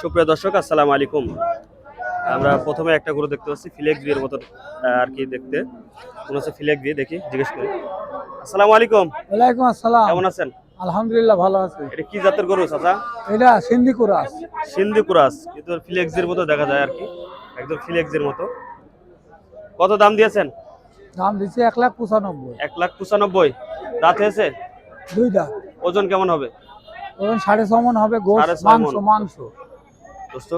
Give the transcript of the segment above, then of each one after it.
সুপ্রিয় দর্শক আসসালামু আলাইকুম। আমরা প্রথমে একটা গরু দেখতে পাচ্ছি ফিলেক বিয়ের মতো আর কি দেখতে। মনে হচ্ছে ফিলেক বিয়ে দেখি জিজ্ঞেস করি। আসসালামু আলাইকুম। ওয়ালাইকুম আসসালাম। কেমন আছেন? আলহামদুলিল্লাহ ভালো আছি। এটা কি জাতের গরু চাচা? এটা সিন্ধি কুরাস। সিন্ধি কুরাস কিন্তু ফিলেক্সের মতো দেখা যায় আর কি একদম ফিলেক্সের মতো। কত দাম দিয়েছেন? দাম দিচ্ছে এক লাখ পঁচানব্বই। এক লাখ পঁচানব্বই। দাঁত হয়েছে? দুইটা। ওজন কেমন হবে? ওজন সাড়ে ছ মন হবে গোস মাংস মাংস। দোস্ত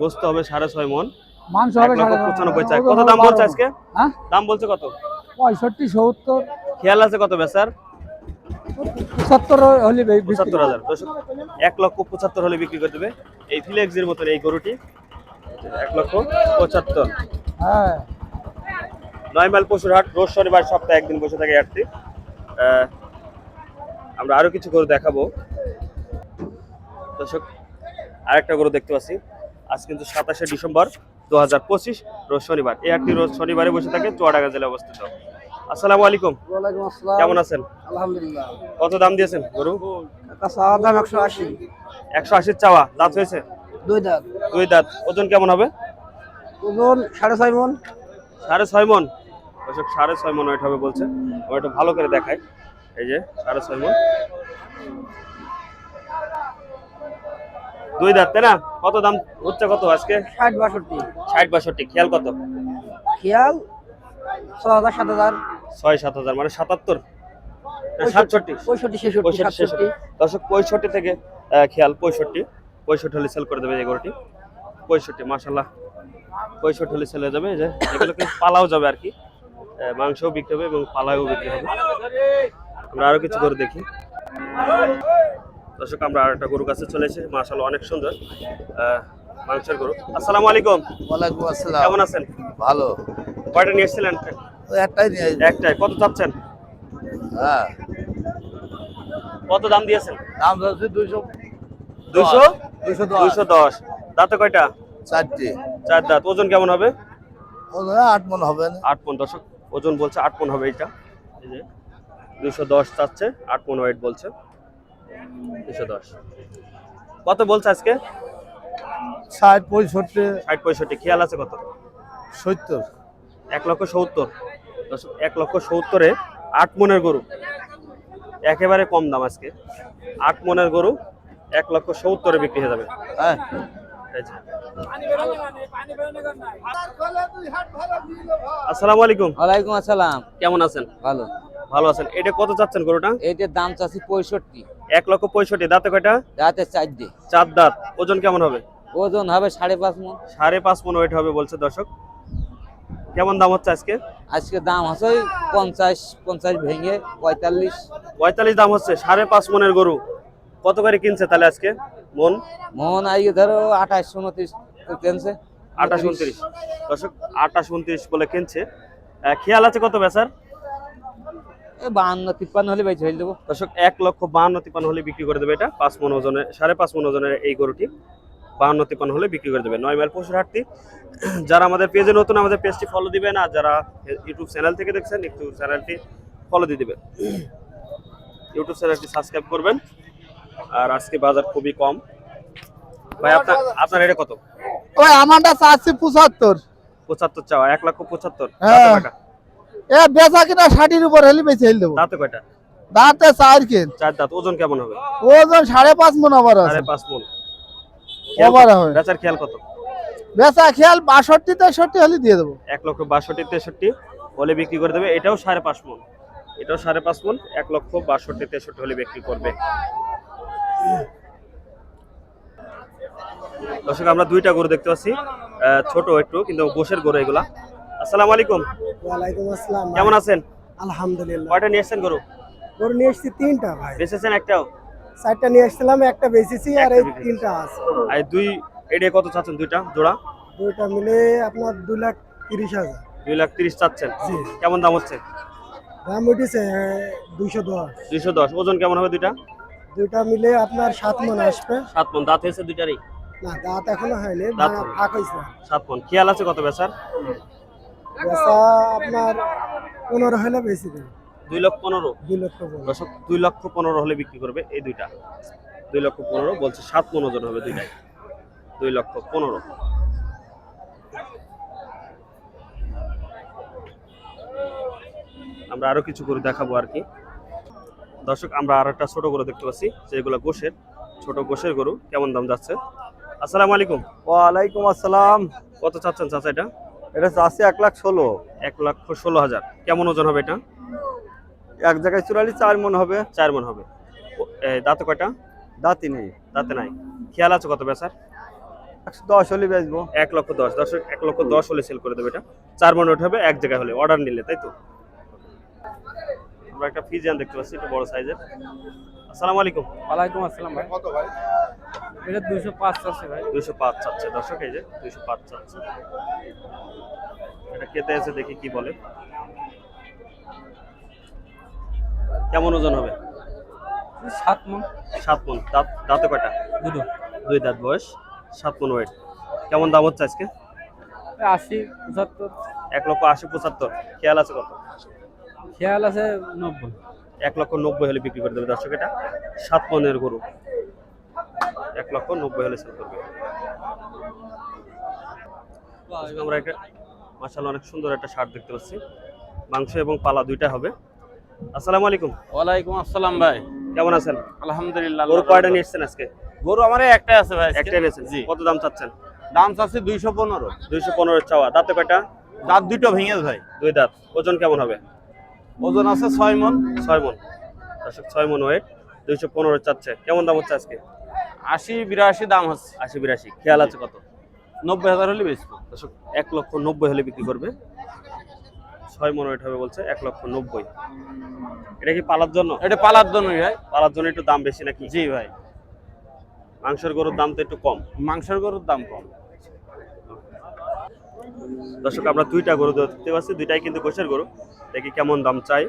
বসতে হবে সাড়ে ছয় মন। মাংস হবে। পঁচানব্বই চাই। কত দাম বলছে আজকে? হ্যাঁ? দাম বলছে কত? পঁয়ষট্টি সত্তর। খেয়াল আছে কত বেচার? পঁচাত্তর হলে পঁচাত্তর হাজার। এক লক্ষ পঁচাত্তর হলে বিক্রি করে দেবে। এই ফিলেক্সের মতন এই গরুটি। এক লক্ষ পঁচাত্তর। হ্যাঁ। নয় মাইল পশুর হাট রোজ শনিবার সপ্তাহে একদিন বসে থাকে হাটটি। আমরা আরও কিছু গরু দেখাবো। দর্শক আরেকটা গরু দেখতে পাচ্ছি। আজ কিন্তু সাতাশে ডিসেম্বর দু হাজার পঁচিশ রোজ শনিবার। এই হাটটি রোজ শনিবারে বসে থাকে চুয়াডাঙ্গা জেলায় অবস্থিত। আসসালামু আলাইকুম। কেমন আছেন? আলহামদুলিল্লাহ। কত দাম দিয়েছেন গরু? দাম একশো আশি। একশো আশির চাওয়া। দাঁত হয়েছে? দুই দাঁত। দুই দাঁত। ওজন কেমন হবে? ওজন সাড়ে ছয় মন। সাড়ে ছয় মন। দর্শক সাড়ে ছয় মন ওয়েট হবে বলছে। ওয়েট ভালো করে দেখায়। এই যে সাড়ে ছয় মন। দুই দাঁত তাই না? কত দাম হচ্ছে কত আজকে? ষাট বাষট্টি। ষাট বাষট্টি খেয়াল কত? খেয়াল ছ হাজার সাত হাজার। ছয় সাত হাজার মানে সাতাত্তর? সাতষট্টি? পঁয়ষট্টি ছেষট্টি দর্শক পঁয়ষট্টি থেকে খেয়াল পঁয়ষট্টি। পঁয়ষট্টি হলে সেল করে দেবে পঁয়ষট্টি মাসাল্লাহ পঁয়ষট্টি হলে সেল যাবে যে এগুলোকে পালাও যাবে আর কি। মাংসও বিক্রি হবে এবং পালাও বিক্রি হবে। আমরা আরও কিছু করে দেখি। দর্শক আমরা আর একটা গরু কাছে চলে এসেছি। মার্শাল অনেক সুন্দর মাংসের গরু। আসসালামু আলাইকুম। ওয়ালাইকুম আসসালাম। কেমন আছেন? ভালো। কয়টা নিয়ে এসেছিলেন? একটাই নিয়ে একটাই। কত চাচ্ছেন? হ্যাঁ। কত দাম দিয়েছেন? দাম হচ্ছে দুইশো দুইশো? দশ। দুইশো দশ। দাঁতে কয়টা? চারটে। চার দাঁত। ওজন কেমন হবে? ওদের আট মন হবে আট পন দশক ওজন বলছে আট পন হবে এটা এই যে দুইশো দশ চাচ্ছে আট পন ওয়েট বলছে। দশ। কত বলছে আজকে? ষাট পঁয়ষট্টি। ষাট পঁয়ষট্টি খেয়াল আছে কত? সত্তর। এক লক্ষ সত্তর। এক লক্ষ সত্তরে আট মনের গরু। একেবারে কম দাম আজকে। আট মনের গরু এক লক্ষ সত্তরে বিক্রি হয়ে যাবে। হ্যাঁ। এই আসসালামু আলাইকুম। ওয়ালাইকুম আসসালাম কেমন আছেন? ভালো। ভালো আছেন। এটা কত চাচ্ছেন গরুটা? এইটার দাম চাচ্ছি পঁয়ষট্টি। এক লক্ষ পঁয়ষট্টি। দাঁতে কয়টা? রাতে চারটে চার দাঁত। ওজন কেমন হবে? ওজন হবে সাড়ে পাঁচ মন। সাড়ে পাঁচ মন ওয়েট হবে বলছে দর্শক। কেমন দাম হচ্ছে আজকে? আজকে দাম আছে ওই পঞ্চাশ পঞ্চাশ ভেঙে পঁয়তাল্লিশ। পঁয়তাল্লিশ দাম হচ্ছে সাড়ে পাঁচ মনের গরু। কত করে কিনছে তাহলে আজকে মন? মন আজকে ধরো আঠাশ উনত্রিশ কিনছে। আঠাশ উনত্রিশ। দর্শক আঠাশ উনত্রিশ বলে কিনছে। খেয়াল আছে কত বেচার? বাহান্ন তিপ্পান্ন হলে বেঁচে হয়ে দেবো। দর্শক এক লক্ষ বাহান্ন তিপান্ন হলে বিক্রি করে দেবে এটা। পাঁচ মন ওজনের সাড়ে পাঁচ মন ওজনের এই গরুটি। বাহান্ন তিপান্ন হলে বিক্রি করে দেবে। নয় মাইল পশুর হাটটি। যারা আমাদের পেজে নতুন আমাদের পেজটি ফলো দিবেন। আর যারা ইউটিউব চ্যানেল থেকে দেখছেন একটু চ্যানেলটি ফলো দিয়ে দিবেন। ইউটিউব চ্যানেলটি সাবস্ক্রাইব করবেন। আর আজকে বাজার খুবই কম। ভাই আপনার আপনার এটা কত? ওই আমারটা চাচ্ছি পঁচাত্তর। পঁচাত্তর চাওয়া এক লক্ষ পঁচাত্তর। হ্যাঁ। এ বেচা কিনা ষাটির উপর হলে বেঁচে হেল দেবো। দাঁতে কয়টা? দাঁতে চার কেন? চার দাঁত ওজন কেমন হবে? ওজন সাড়ে পাঁচ মন আবার আছে। সাড়ে পাঁচ মন। ওভার হবে বেচার খেয়াল কত? বেচা খেয়াল বাষট্টি তেষট্টি হলে দিয়ে দেবো। এক লক্ষ বাষট্টি তেষট্টি হলে বিক্রি করে দেবে। এটাও সাড়ে পাঁচ মন। এটাও সাড়ে পাঁচ মন এক লক্ষ বাষট্টি তেষট্টি হলে বিক্রি করবে। দর্শক আমরা দুইটা গরু দেখতে পাচ্ছি। ছোট একটু কিন্তু গোশের গরু এগুলা। আসসালামু আলাইকুম। ওয়ালাইকুম আসসালাম কেমন আছেন? আলহামদুলিল্লাহ। কয়টা নিয়ে এসছেন গরু? গরু নিয়ে এসেছি তিনটা ভাই। বেচেছেন একটাও? চারটা নিয়ে এসেছিলাম একটা বেচেছি আর এই তিনটা আছে। আর দুই এটা কত চাচ্ছেন দুইটা? জোড়া? দুইটা মিলে আপনার দু লাখ তিরিশ হাজার। দুই লাখ তিরিশ চাচ্ছেন। জি। কেমন দাম হচ্ছে? দাম উঠেছে দুইশো দশ। দুইশো দশ। ওজন কেমন হবে দুইটা? দুইটা মিলে আপনার সাত মন আসবে। সাত মন। দাঁত হয়েছে দুইটারই? না দাঁত এখনও হয়নি দাঁত ফাঁক হয়েছে। সাত মন। খেয়াল আছে কত বেচার? বেচা আপনার পনেরো হলে বেশি দেবে। দুই লক্ষ পনেরো। দুই লক্ষ। দর্শক দুই লক্ষ পনেরো হলে বিক্রি করবে এই দুইটা। দুই লক্ষ পনেরো বলছে সাত ওজন হবে দুইটাই। দুই লক্ষ পনেরো। আমরা আরও কিছু করে দেখাবো আর কি। দর্শক আমরা আর একটা ছোট গরু দেখতে পাচ্ছি যেগুলো গোশের ছোট গোশের গরু। কেমন দাম যাচ্ছে? আসসালামু আলাইকুম। ওয়ালাইকুম আসসালাম। কত চাচ্ছেন চাচা এটা? এটা চাষি এক লাখ ষোলো। এক লক্ষ ষোলো হাজার। কেমন ওজন হবে এটা? এক জায়গায় চুরালি চার মন হবে। চার মন হবে। দাঁতে কয়টা? দাঁতি নেই। দাঁতে নাই। খেয়াল আছে কত বেচার? একশো দশ হলে বেচবো। এক লক্ষ দশ। দশ এক লক্ষ দশ হলে সেল করে দেবে এটা। চার মন উঠে হবে এক জায়গায় হলে। অর্ডার নিলে তাই তো? আমরা একটা ফিজিয়ান দেখতে পাচ্ছি একটু বড় সাইজের আসসালামু আলাইকুম। ওয়ালাইকুম আসসালাম ভাই। কত ভাই? এটা দুইশো পাঁচ আছে ভাই। দুইশো পাঁচ চাচ্ছে। দর্শক এই যে দুইশো পাঁচ চাচ্ছে। এটা কেটে এসে দেখি কি বলে। কেমন ওজন হবে? সাত মন। সাত মন। দাঁত দাঁতে কয়টা? দুটো। দুই দাঁত বয়স সাত মন ওয়েট কেমন দাম হচ্ছে আজকে? আশি পঁচাত্তর। এক লক্ষ আশি পঁচাত্তর। খেয়াল আছে কত? খেয়াল আছে নব্বই। এক লক্ষ নব্বই হলে বিক্রি করে দেবে দর্শক এটা। সাত মনের গরু। এক লক্ষ নব্বই হলে সেল করবে। আমরা একটা মাসাল অনেক সুন্দর একটা শার্ট দেখতে পাচ্ছি। মাংস এবং পালা দুইটা হবে। আসসালামু আলাইকুম। ওয়ালাইকুম আসসালাম ভাই। কেমন আছেন? আলহামদুলিল্লাহ গরু কয়টা নিয়ে এসছেন আজকে? গরু আমার একটাই আছে ভাই। একটাই নিয়েছেন জি। কত দাম চাচ্ছেন? দাম চাচ্ছি দুইশো পনেরো। দুইশো পনেরো চাওয়া। দাঁতে কয়টা? দাঁত দুটো ভেঙে ভাই। দুই দাঁত। ওজন কেমন হবে? ওজন আছে ছয় মন। ছয় মন। ছয় মন ওয়েট দুইশো পনেরো চাচ্ছে। কেমন দাম হচ্ছে আজকে? আশি বিরাশি দাম হচ্ছে। আশি বিরাশি খেয়াল আছে কত? নব্বই হাজার হলে বেচবো। দর্শক এক লক্ষ নব্বই হলে বিক্রি করবে। ছয় মন হবে বলছে এক লক্ষ নব্বই। এটা কি পালার জন্য? এটা পালার জন্যই ভাই। পালার জন্য একটু দাম বেশি নাকি? জি ভাই। মাংসের গরুর দাম তো একটু কম। মাংসের গরুর দাম কম। দর্শক আমরা দুইটা গরু দেখতে পাচ্ছি দুইটাই কিন্তু গোশের গরু। দেখি কেমন দাম চাই।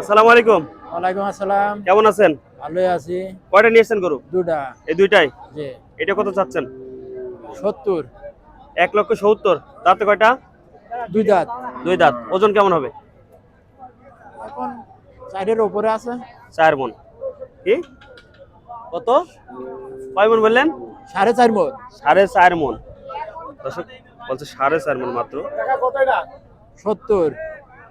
আসসালামু আলাইকুম। ওয়ালাইকুম আসসালাম। কেমন আছেন? ভালোই আছি। কয়টা নিয়েছেন গরু? দুটা এই দুইটাই? যে এটা কত চাচ্ছেন? সত্তর। এক লক্ষ সত্তর। দাঁতে কয়টা? দুই দাঁত। দুই দাঁত। ওজন কেমন হবে? এখন চারের ওপরে আছে। চার মন। কি? কত? কয় মন বললেন? সাড়ে চার মন। সাড়ে চার মন। দর্শক বলছে সাড়ে চার মন মাত্র। সত্তর।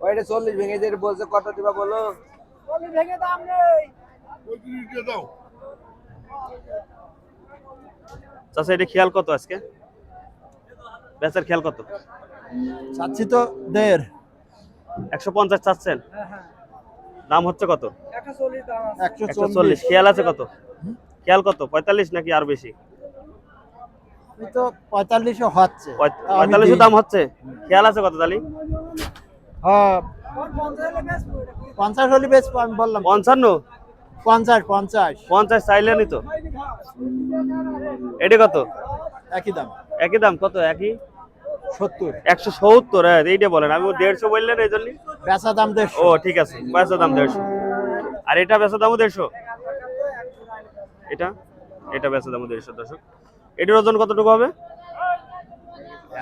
ওইটা চল্লিশ ভেঙে দিয়ে বলছে কত দিবা বলো? চাচা এটা খেয়াল কত আজকে? বেচার খেয়াল কত? চাচ্ছি তো দেড়। একশো পঞ্চাশ চাচ্ছেন? দাম হচ্ছে কত? একশো চল্লিশ খেয়াল আছে কত? খেয়াল কত? পঁয়তাল্লিশ নাকি আর বেশি? ওই তো পঁয়তাল্লিশও হচ্ছে। পঁয়- পঁয়তাল্লিশও দাম হচ্ছে? খেয়াল আছে কত তালি? হ্যাঁ। পঞ্চাশ হলে বেশ আমি বললাম। পঞ্চান্ন? পঞ্চাশ পঞ্চাশ। পঞ্চাশ চাইলেনই তো এটা কত? একই দাম। একই দাম কত? একই? সত্তর। একশো সত্তর হ্যাঁ এইটা বলেন। আমি দেড়শো বললেন এই জন্য বেচা দাম দেড়শো। ও ঠিক আছে বেচা দাম দেড়শো। আর এটা বেচা দামও দেড়শো? এটা? এটা বেচা দামও দেড়শো এটার ওজন কতটুকু হবে?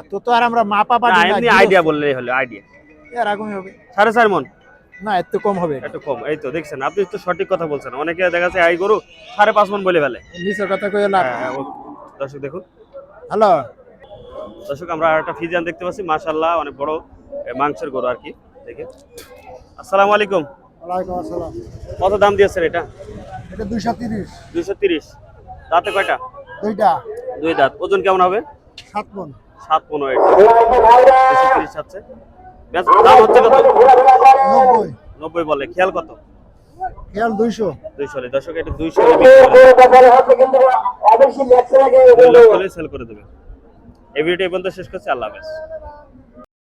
এত তো আর আমরা মাপা পারি আইডিয়া বললেই হলো আইডিয়া এরকমই হবে। সাড়ে চার মন? না এত কম হবে। একটু কম এই তো দেখছেন আপনি তো সঠিক কথা বলছেন। অনেকে দেখা যাচ্ছে আই গরু সাড়ে পাঁচ মন বলে ফেলে। নিচের কথা কয়ে লাভ হ্যাঁ, দর্শক দেখুন। হ্যালো? দর্শক আমরা একটা ফিজিয়ান দেখতে পাচ্ছি। মাশাল্লাহ অনেক বড় মাংসের গরু আর কি। দেখে আসসালামু আলাইকুম। ওয়ালাইকুম আসসালাম। কত দাম দিয়েছেন এটা? এটা দুইশো তিরিশ। দুইশো তিরিশ। দাঁতে কয়টা? দুইটা। দুই দাঁত। ওজন কেমন হবে? সাত মন। সাত পনেরো এটা। দুইশো তিরিশ আছে। দাম হচ্ছে কত? নব্বই। নব্বই বলে খেয়াল কত? খেয়াল দুইশো। দুইশো দর্শক এটা দুইশো সেল করে দেবে। এই ভিডিওটি এই পর্যন্ত শেষ করছি আল্লাহ হাফেজ।